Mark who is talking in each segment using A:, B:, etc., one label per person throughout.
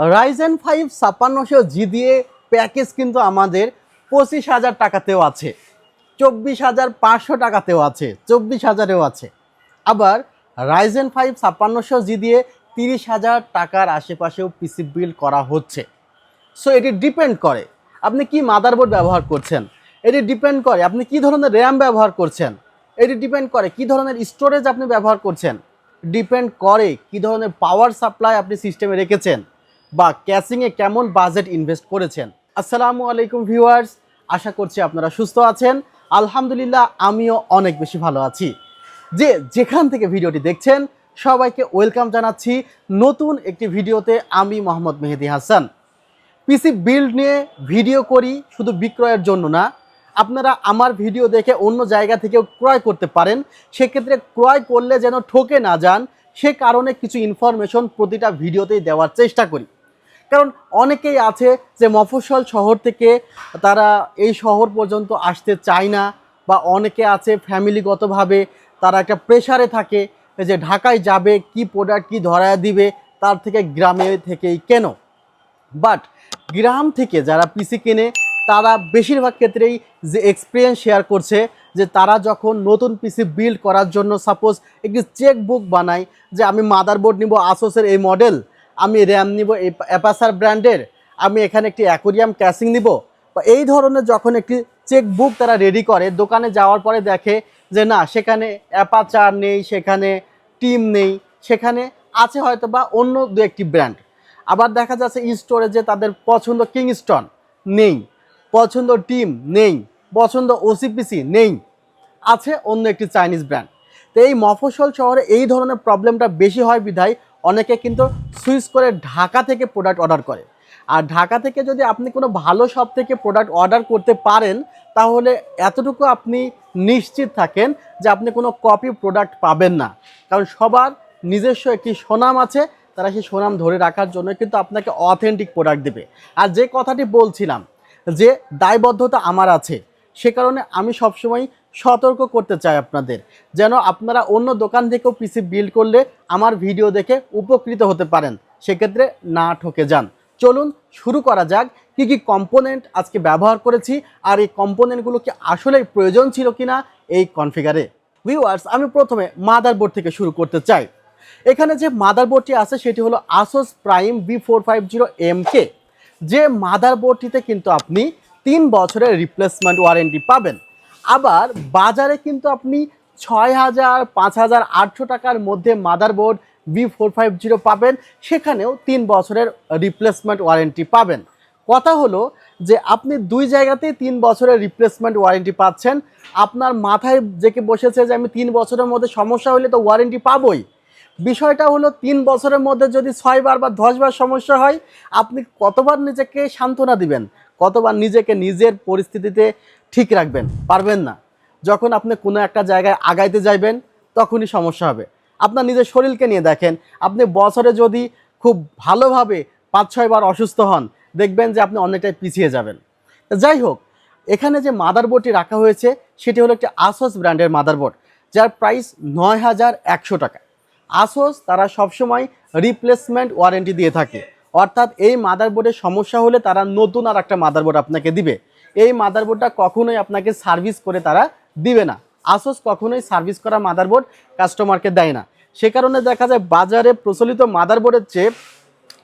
A: Ryzen five ছাপ্পান্নশো জি দিয়ে package কিন্তু আমাদের পঁচিশ হাজার টাকাতেও আছে। চব্বিশ হাজার পাঁচশো টাকাতেও আছে, চব্বিশ হাজারেও আছে। আবার রাইজেন ফাইভ ছাপ্পান্নশো জি দিয়ে তিরিশ হাজার টাকার আশেপাশেও পিসি বিল করা হচ্ছে। সো এটি ডিপেন্ড করে। আপনি কি মাদারবোর্ড ব্যবহার করছেন? এটি ডিপেন্ড করে। আপনি কি ধরনের র্যাম ব্যবহার করছেন? এটি ডিপেন্ড করে। কি ধরনের স্টোরেজ আপনি ব্যবহার করছেন? ডিপেন্ড করে কি ধরনের পাওয়ার সাপ্লাই আপনি সিস্টেমে রেখেছেন। বা ক্যাশিংয়ে কেমন বাজেট ইনভেস্ট করেছেন? আসসালামু আলাইকুম ভিউয়ার্স আশা করছি আপনারা সুস্থ আছেন। আলহামদুলিল্লাহ, আমিও অনেক বেশি ভালো আছি। যে যেখান থেকে ভিডিওটি দেখছেন, সবাইকে ওয়েলকাম জানাচ্ছি নতুন একটি ভিডিওতে আমি মোহাম্মদ মেহেদি হাসান। পিসি বিল্ড নিয়ে ভিডিও করি, শুধু বিক্রয়ের জন্য না। আপনারা আমার ভিডিও দেখে অন্য জায়গা থেকেও ক্রয় করতে পারেন। সেক্ষেত্রে ক্রয় করলে যেন ঠকে না যান, সে কারণে কিছু ইনফরমেশন প্রতিটা ভিডিওতেই দেওয়ার চেষ্টা করি। কারণ অনেকেই আছে যে মফস্বল শহর থেকে তারা এই শহর পর্যন্ত আসতে চায় না, বা অনেকে আছে ফ্যামিলিগতভাবে তারা একটা প্রেশারে থাকে যে ঢাকায় যাবে, কি প্রোডাক্ট কি ধরায় দিবে, তার থেকে গ্রামে থেকেই কেন? বাট গ্রাম থেকে যারা পিসি কেনে, তারা বেশিরভাগ ক্ষেত্রেই যে এক্সপিরিয়েন্স শেয়ার করছে, যে তারা যখন নতুন পিসি বিল্ড করার জন্য সাপোজ একটি চেক বুক বানায় যে আমি মাদারবোর্ড নিব আসোসের এই মডেল আমি র্যাম নিব অ্যাপাসার ব্র্যান্ডের, আমি এখানে একটি অ্যাকোরিয়াম ক্যাসিং নিব। বা এই ধরনের যখন একটি চেক বুক তারা রেডি করে, দোকানে যাওয়ার পরে দেখে যে না, সেখানে অ্যাপাচার নেই, সেখানে টিম নেই, সেখানে আছে হয়তো বা অন্য দু একটি ব্র্যান্ড। আবার দেখা যাচ্ছে স্টোরেজে তাদের পছন্দ কিংস্টন নেই, পছন্দ টিম নেই, পছন্দ ওসিপিসি নেই, আছে অন্য একটি চাইনিজ ব্র্যান্ড তো এই মফসল শহরে এই ধরনের প্রবলেমটা বেশি হয় বিধায় অনেকে কিন্তু সুইচ করে ঢাকা থেকে প্রোডাক্ট অর্ডার করে। আর ঢাকা থেকে যদি আপনি কোনো ভালো শপ থেকে প্রোডাক্ট অর্ডার করতে পারেন, তাহলে এতটুকু আপনি নিশ্চিত থাকেন যে আপনি কোনো কপি প্রোডাক্ট পাবেন না। কারণ সবার নিজস্ব একটি সুনাম আছে, তারা সেই সুনাম ধরে রাখার জন্য কিন্তু আপনাকে অথেন্টিক প্রোডাক্ট দেবে। আর যে কথাটি বলছিলাম, যে দায়বদ্ধতা আমার আছে, সে কারণে আমি সবসময় সতর্ক করতে চাই আপনাদের। যেন আপনারা অন্য দোকান থেকেও পিসি বিল্ড করলে আমার ভিডিও দেখে উপকৃত হতে পারেন। সেক্ষেত্রে না ঠকে যান। চলুন শুরু করা যাক, কি কি কম্পোনেন্ট আজকে ব্যবহার করেছি আর এই কম্পোনেন্টগুলো কি আসলেই প্রয়োজন ছিল কিনা এই কনফিগারে ভিউয়ার্স আমি প্রথমে মাদারবোর্ড থেকে শুরু করতে চাই। এখানে যে মাদারবোর্ডটি আছে সেটি হলো Asus prime B four five zero M K যে মাদারবোর্ডটিতে কিন্তু আপনি তিন বছরের রিপ্লেসমেন্ট ওয়ারেন্টি পাবেন। আবার বাজারে কিন্তু আপনি ছয় হাজার, পাঁচ হাজার, আটশো টাকার মধ্যে motherboard B four five zero পাবেন। সেখানেও তিন বছরের রিপ্লেসমেন্ট ওয়ারেন্টি পাবেন। কথা হলো যে আপনি দুই জায়গাতেই তিন বছরের রিপ্লেসমেন্ট ওয়ারেন্টি পাচ্ছেন। আপনার মাথায় জেকে বসেছে যে আমি তিন বছরের মধ্যে সমস্যা হলে তো ওয়ারেন্টি পাবই। বিষয়টা হলো তিন বছরের মধ্যে যদি ছয়বার বা দশবার সমস্যা হয়, আপনি কতবার নিজেকে সান্ত্বনা দিবেন? কতবার নিজেকে নিজের পরিস্থিতিতে ঠিক রাখবেন, পারবেন না। যখন আপনি কোনো একটা জায়গায় আগাইতে যাইবেন, তখনই সমস্যা হবে। আপনার নিজের শরীরকে নিয়ে দেখেন, আপনি বছরে যদি খুব ভালোভাবে পাঁচ ছয়বার অসুস্থ হন, দেখবেন যে আপনি অনেকটাই পিছিয়ে যাবেন। যাই হোক, এখানে যে মাদারবোর্ডটি রাখা হয়েছে, সেটি হলো একটি আসোস ব্র্যান্ডের মাদারবোর্ড যার প্রাইস নয় হাজার একশো টাকা। আসোস তারা সবসময় রিপ্লেসমেন্ট ওয়ারেন্টি দিয়ে থাকে। অর্থাৎ এই মাদারবোর্ডের সমস্যা হলে তারা নতুন আর একটা মাদারবোর্ড আপনাকে দিবে। এই মাদারবোর্ডটা কখনোই আপনাকে সার্ভিস করে তারা দিবে না। আসোস কখনোই সার্ভিস করা মাদারবোর্ড কাস্টমারকে দেয় না। সে কারণে দেখা যায় বাজারে প্রচলিত মাদারবোর্ডের চেয়ে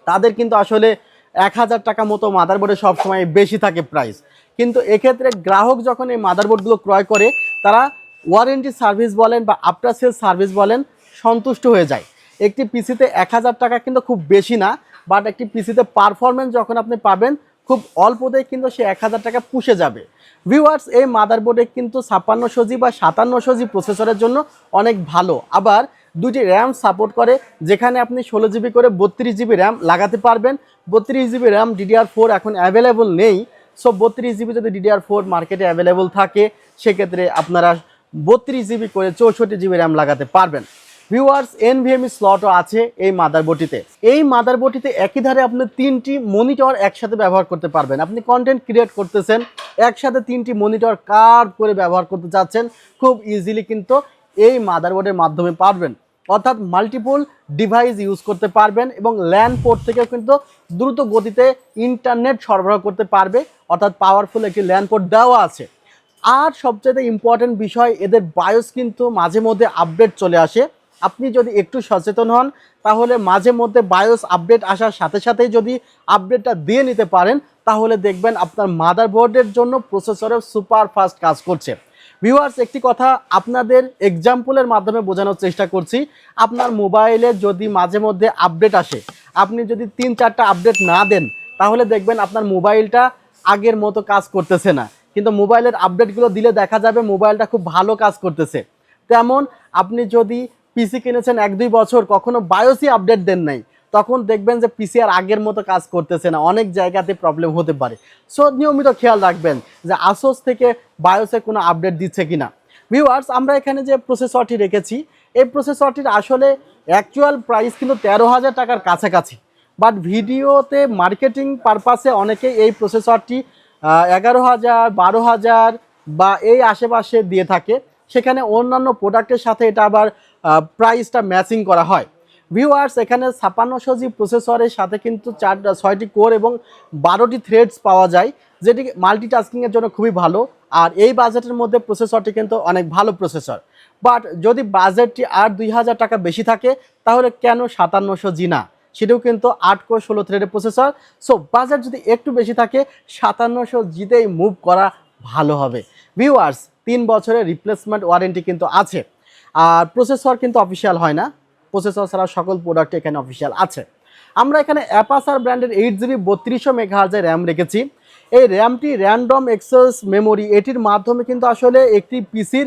A: তাদের কিন্তু আসলে এক হাজার টাকা মতো মাদারবোর্ডে সবসময় বেশি থাকে প্রাইস কিন্তু এক্ষেত্রে গ্রাহক যখন এই মাদারবোর্ডগুলো ক্রয় করে, তারা ওয়ারেন্টি সার্ভিস বলেন বা আফটার সেল সার্ভিস বলেন, সন্তুষ্ট হয়ে যায়। একটি পিসিতে এক হাজার টাকা কিন্তু খুব বেশি না বাট একটি পিসিতে পারফরমেন্স যখন আপনি পাবেন খুব অল্পতেই কিন্তু সে এক হাজার টাকা পুষে যাবে। ভিউয়ার্স এই মাদারবোর্ডে কিন্তু ছাপ্পান্নশো জি বা সাতান্নশো জি প্রসেসরের জন্য অনেক ভালো। আবার দুটি র্যাম সাপোর্ট করে, যেখানে আপনি ষোলো জিবি করে বত্রিশ জিবি র্যাম লাগাতে পারবেন। বত্রিশ জিবি র্যাম ডিডিআর ফোর এখন অ্যাভেলেবল নেই। সো বত্রিশ জিবি যদি ডিডিআর ফোর মার্কেটে অ্যাভেলেবল থাকে, সেক্ষেত্রে আপনারা বত্রিশ জিবি করে চৌষট্টি জিবি র্যাম লাগাতে পারবেন। ভিউয়ার্স এনভিএমই স্লটও আছে এই মাদারবোর্ডটিতে এই মাদারবোর্ডটিতে একই ধারে আপনি তিনটি মনিটর একসাথে ব্যবহার করতে পারবেন। আপনি কন্টেন্ট ক্রিয়েট করতেছেন, একসাথে তিনটি মনিটর কার্ভ করে ব্যবহার করতে চাচ্ছেন, খুব ইজিলি কিন্তু এই মাদারবোর্ডের মাধ্যমে পারবেন। অর্থাৎ মাল্টিপল ডিভাইস ইউজ করতে পারবেন এবং ল্যান্ড পোর্ট থেকেও কিন্তু দ্রুত গতিতে ইন্টারনেট সরবরাহ করতে পারবে। অর্থাৎ পাওয়ারফুল একটি ল্যান্ড পোর্ট দেওয়া আছে। আর সবচেয়ে ইম্পর্টেন্ট বিষয়, এদের বায়োস কিন্তু মাঝে মধ্যে আপডেট চলে আসে। আপনি যদি একটু সচেতন হন, তাহলে মাঝে মধ্যে বায়োস আপডেট আসার সাথে সাথেই যদি আপডেটটা দিয়ে নিতে পারেন, তাহলে দেখবেন আপনার মাদারবোর্ডের জন্য প্রসেসরে সুপার ফাস্ট কাজ করছে। ভিউয়ার্স একটি কথা আপনাদের এক্সাম্পলের মাধ্যমে বোঝানোর চেষ্টা করছি। আপনার মোবাইলে যদি মাঝে মধ্যে আপডেট আসে, আপনি যদি তিন চারটা আপডেট না দেন, তাহলে দেখবেন আপনার মোবাইলটা আগের মতো কাজ করতেছে না। কিন্তু মোবাইলের আপডেটগুলো দিলে দেখা যাবে মোবাইলটা খুব ভালো কাজ করতেছে। তেমন আপনি যদি পিসি কিনেছেন এক দুই বছর, কখনো বায়োসি আপডেট দেন নাই। তখন দেখবেন যে পিসি আর আগের মতো কাজ করতেছে না, অনেক জায়গাতে প্রবলেম হতে পারে। সো নিয়মিত খেয়াল রাখবেন যে আসোস থেকে বায়োসে কোনো আপডেট দিচ্ছে কিনা। ভিউয়ার্স আমরা এখানে যে প্রসেসরটি রেখেছি, এই প্রসেসরটির আসলে অ্যাকচুয়াল প্রাইস কিন্তু তেরো হাজার টাকার কাছাকাছি। বাট ভিডিওতে মার্কেটিং পারপাসে অনেকে এই প্রসেসরটি এগারো হাজার, বারো হাজার বা এই আশেপাশে দিয়ে থাকে। সেখানে অন্যান্য প্রোডাক্টের সাথে এটা আবার প্রাইসটা ম্যাচিং করা হয়। ভিউয়ার্স এখানে ছাপান্নশো জি প্রসেসরের সাথে কিন্তু চার, ছয়টি কোর এবং বারোটি থ্রেডস পাওয়া যায়, যেটি মাল্টিটাস্কিংয়ের জন্য খুবই ভালো। আর এই বাজেটের মধ্যে প্রসেসরটি কিন্তু অনেক ভালো প্রসেসর বাট যদি বাজেটটি আর দুই হাজার টাকা বেশি থাকে, তাহলে কেন সাতান্নশো জি না? সেটাও কিন্তু আট কোর ষোলো থ্রেডের প্রসেসর সো বাজেট যদি একটু বেশি থাকে, সাতান্নশো জিতেই মুভ করা ভালো হবে। ভিউয়ার্স তিন বছরের রিপ্লেসমেন্ট ওয়ারেন্টি কিন্তু আছে। আর প্রসেসর কিন্তু অফিসিয়াল হয় না। প্রসেসর ছাড়া সকল প্রোডাক্ট এখানে অফিসিয়াল আছে। আমরা এখানে অ্যাপাসার ব্র্যান্ডের এইট জিবি বত্রিশশো মেঘাহার্জের র্যাম রেখেছি। এই র্যামটি র্যান্ডম এক্সেস মেমোরি এটির মাধ্যমে কিন্তু আসলে একটি পিসির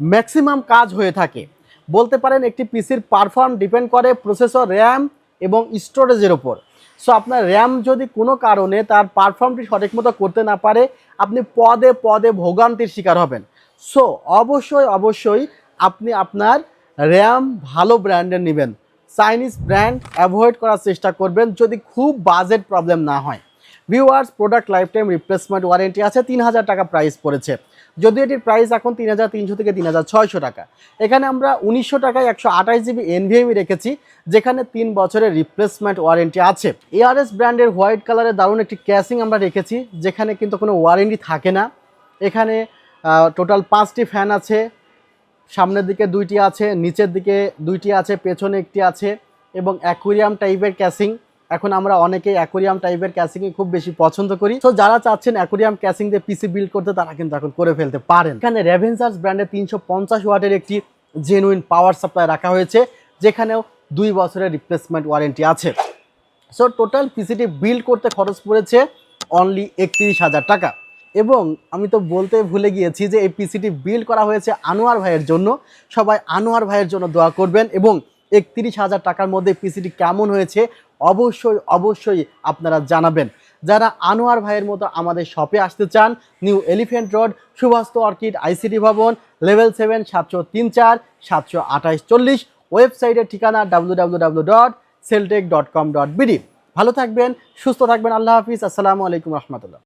A: ম্যাক্সিমাম কাজ হয়ে থাকে। বলতে পারেন একটি পিসির পারফর্ম ডিপেন্ড করে প্রসেসর র্যাম এবং স্টোরেজের ওপর সো আপনার র্যাম যদি কোনো কারণে তার পারফর্মটি সঠিক মতো করতে না পারে, আপনি পদে পদে ভোগান্তির শিকার হবেন। সো অবশ্যই অবশ্যই আপনি আপনার র্যাম ভালো ব্র্যান্ডের নেবেন। চাইনিজ ব্র্যান্ড অ্যাভয়েড করার চেষ্টা করবেন যদি খুব বাজেট প্রবলেম না হয়। Viewers product lifetime replacement warranty আছে তিন হাজার টাকা প্রাইস পড়েছে। যদিও এটির প্রাইস এখন তিন হাজার তিনশো থেকে তিন হাজার ছয়শো টাকা। এখানে আমরা উনিশশো টাকায় একশো আঠাশ জিবি এনভিএমই রেখেছি, যেখানে তিন বছরের রিপ্লেসমেন্ট ওয়ারেন্টি আছে। এআরএস ব্র্যান্ডের হোয়াইট কালারের দারুণ একটি ক্যাসিং আমরা রেখেছি, যেখানে কিন্তু কোনো ওয়ারেন্টি থাকে না। এখানে টোটাল পাঁচটি ফ্যান আছে। সামনের দিকে দুইটি আছে, নিচের দিকে দুইটি আছে, পেছনে একটি আছে এবং অ্যাকুরিয়াম টাইপের ক্যাসিং এখন আমরা অনেকেই অ্যাকুরিয়াম টাইপের ক্যাসিংই খুব বেশি পছন্দ করি। তো যারা চাচ্ছেন অ্যাকুরিয়াম ক্যাসিং দিয়ে পিসি বিল্ড করতে, তারা কিন্তু এখন করে ফেলতে পারেন। এখানে রেভেন্সার্স ব্র্যান্ডের তিনশো পঞ্চাশ ওয়াটের একটি জেনুইন পাওয়ার সাপ্লাই রাখা হয়েছে, যেখানেও দুই বছরের রিপ্লেসমেন্ট ওয়ারেন্টি আছে। সো টোটাল পিসিটি বিল্ড করতে খরচ পড়েছে অনলি একত্রিশ হাজার টাকা। এবং আমি তো বলতে ভুলে গিয়েছি যে এই পিসিটি বিল্ড করা হয়েছে আনোয়ার ভাইয়ের জন্য। সবাই আনোয়ার ভাইয়ের জন্য দোয়া করবেন এবং একত্রিশ হাজার টাকার মধ্যে পিসিটি কেমন হয়েছে অবশ্যই অবশ্যই আপনারা জানাবেন। যারা আনোয়ার ভাইয়ের মতো আমাদের শপে আসতে চান New Elephant Road Subastu Orchid ICT Bhaban level seven সাতশো তিন চার, সাতশো আঠাইশ চল্লিশ ওয়েবসাইটের ঠিকানা W W W dot Celltech dot com dot BD ভালো থাকবেন, সুস্থ থাকবেন, আল্লাহ হাফিজ, আসসালামু আলাইকুম রহমতুল্লাহ।